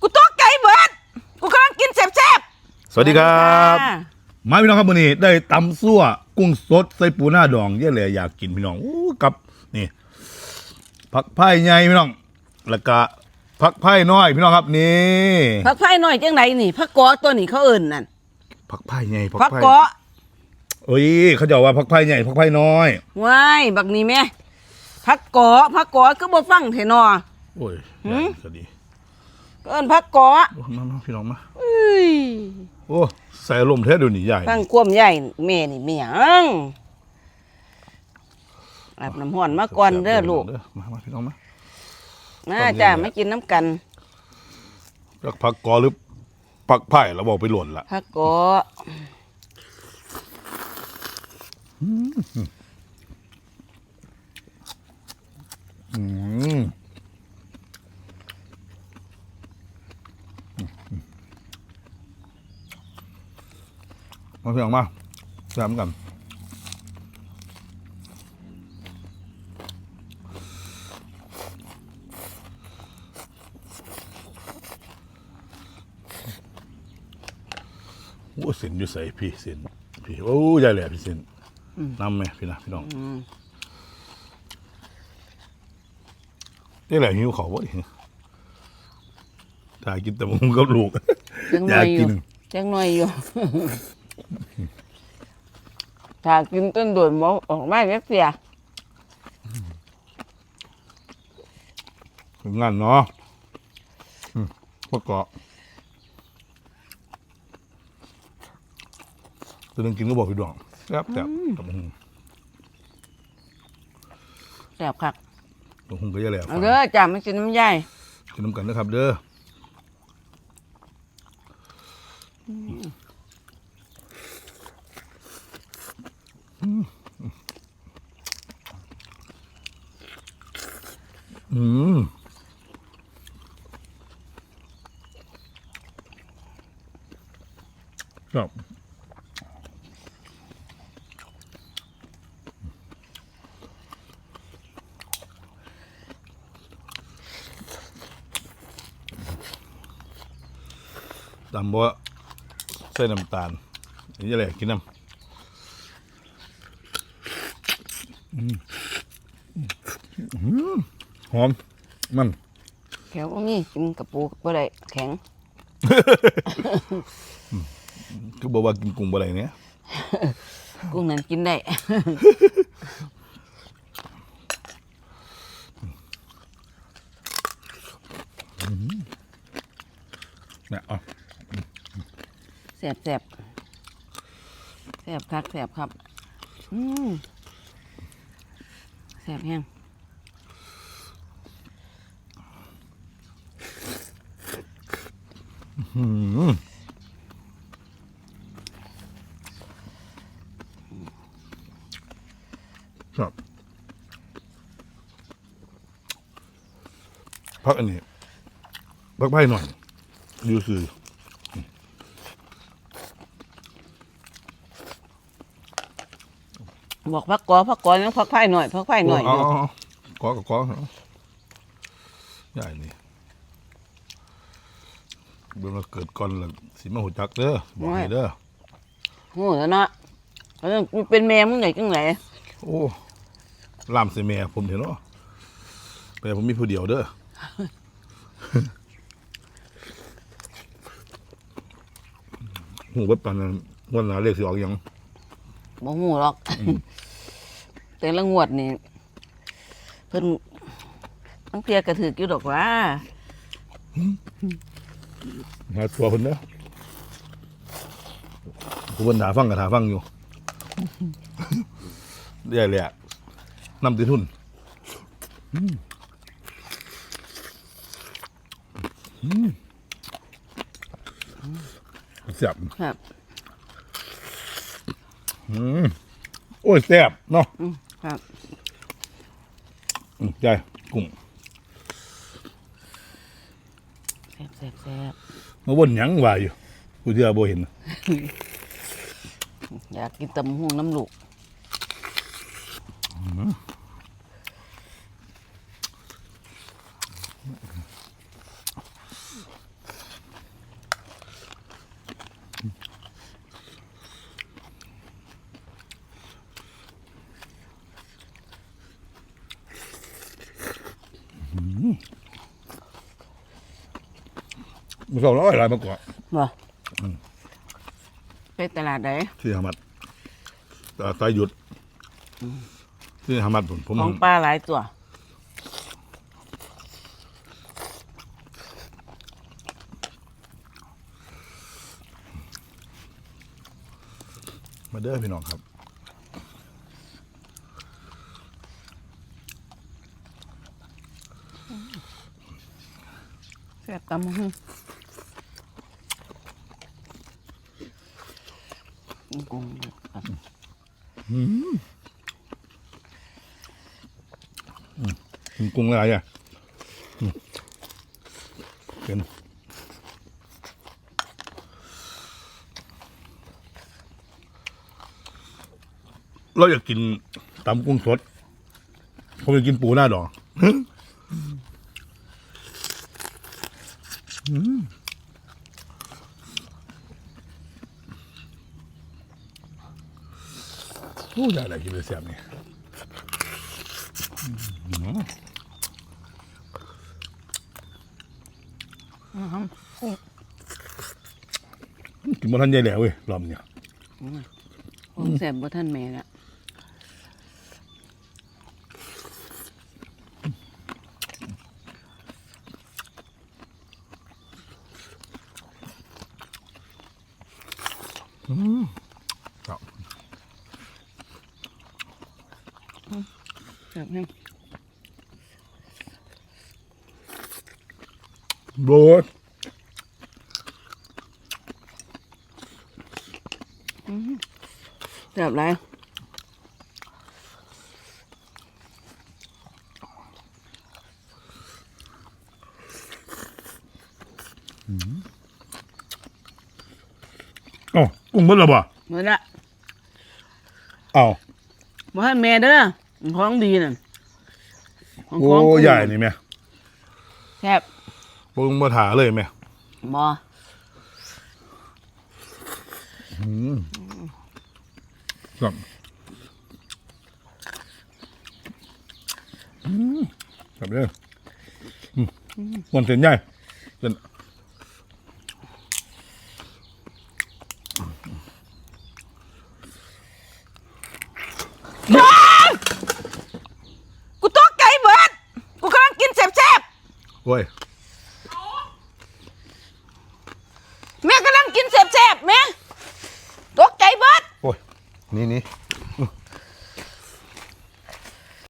กูตกใจเบิดกูกำลังกินแซ่บสวัสดีครัๆบมาพี่น้องครับวันนี้ได้ตำซั่วกุ้งสดใส่ปูหน้าดองเยอะเลยอยากกินพี่น้องอู้กับนี่ผักไผ่ใหญ่พี่น้องแล้วก็ผักไผ่น้อยพี่น้องครับนี่ผักไผ่หน่อยจังไหนนี่ผักกอตัวนี้เขาเอิ่นนั่นผักไผ่ใหญ่ผักผักไผ่กอเอ้ยเขาจะว่าผักไผ่ใหญ่ผักไผ่น้อย ว้ายบักนี้แม่ผักกอผักกอก็บ่ฟังเถนอ โอ้ยหืมสวัสดีก็เอิ้นผักกอโอ้มามาพี่น้องมาเอ้ยโอ้ใส่ลมณ์แท้เดูนี่ใหญ่ฟังความใหญ่แม่นี่เมียงอาบน้ำห้อนมาก่อนเด้อลูกเด้อมามาพี่น้องมานะจ้าไม่กินน้ำกันผักผักกอหรือผักไผ่เราบอกไปหล่นละผักกออืม มาพี่น้องมาแซมกันโอ้เส้นอยู่ใส่พี่เส้นพี่โอ้ยายแหล่พี่เส้นน้ำไหมพี่นะพี่น้องอืมนี่แหละหิวเขาวะดิถ่ายกินแต่มุงกับลูกจังหอน่ยาอกยอกิยู่นจังหน่อยอยู่ ถ้ากินต้นโดนบ่ออกมาเล็กเสียถึงงานเนาะอืมพวกเกาะตัวนึงกินก็บอกพี่ดวงแซ่บแซ่บกับมุงแซ่บคักตัวหุงก็จะแหล่เอาเด้อจ้าไม่กินน้ำใหญ่กินน้ำกันนะครับเด้ออืม อืมครับตำบ่ใส่น้ำตาลนี่จะแหละกินน้ำอืมอืม หอม มันแข็งบ่มีกินกระปูบ่ได้แข็ง คือบอกว่ากินกุ้งบ่อะไรเนี่ยกุ้งนั้นกินได้ เนี่ยเอะแซ่บแซ่บแซ่บคักแซ่บครับ อืมแซ่บแห้ง อืม ครับพักอันนี้พักไพ่หน่อยดูสื่อบอกพักกอพักกอยังพักไผ่หน่อยพักไผ่หน่อยอยู่กอกับกอใหญ่นี่ เบิ่งว่าเกิดก่อนแล้วสิมาหูจักเด้อบอกให้เด้อโอ้แล้วเนาะเออกูเป็นแม่มึงไหนจังไหนโอ้ลามใส่แม่ผมเห็นเนาะแต่ผมมีผู้เดียวเด้อหูเว็บตอนนั้นวันหนาเรียกสิออกยังบ่หูหรอก แต่ละงวดนี่เพิ่นตั้งเทียกระถืออยู่ดอกว่า หาตัวคนเด้อผู้บนถาฟังกับถาฟังอยู่ใหญ่เลยอะนำติทุนอืมอืมแซ่บครับอืมโอ้ยแซ่บเนาะอืมครับอืมใหญ่กุ้ง แซ่บแซ่บแซ่บมาบนหยังว่าอยู่ผู้ที่อาโบเห็นน่ะอยากกินตำหูน้ำลูก อ มันสองร้อยหลายมากกว่าบ่ไปตลาดไหนที่ฮามัดแต่สายหยุด ที่ฮามัดผมผมของปลาหลายตัว มาเด้อพี่น้องครับแซ่บตำฮึกุ้ง ครับกินกุ้งอะไรอะอืมเป็นเราอยากกินตำกุ้งสดผมอยากกินปูหน้าดองอืมโอ้ยอะไรกินเลยแซ่บนี่อื้อหือกุ้งกินมาทันใหญ่แหล้วเว้ยรอบเนี่ยกุ้งแซ่บบ่ท่านแม่ละครั แซ่บแห้งโบดแซ่ บ่ท่านแม่เด้อของดีน่ะของโอ้ของกุ้งใหญ่นี่แม่แซ่บปุ้งมาถาเลยแม่บ่ครับอืมครับเด้ออืมมันเส้นใหญ่เส้น กูตกใจเบิดกูกำลังกินแซ่บ โ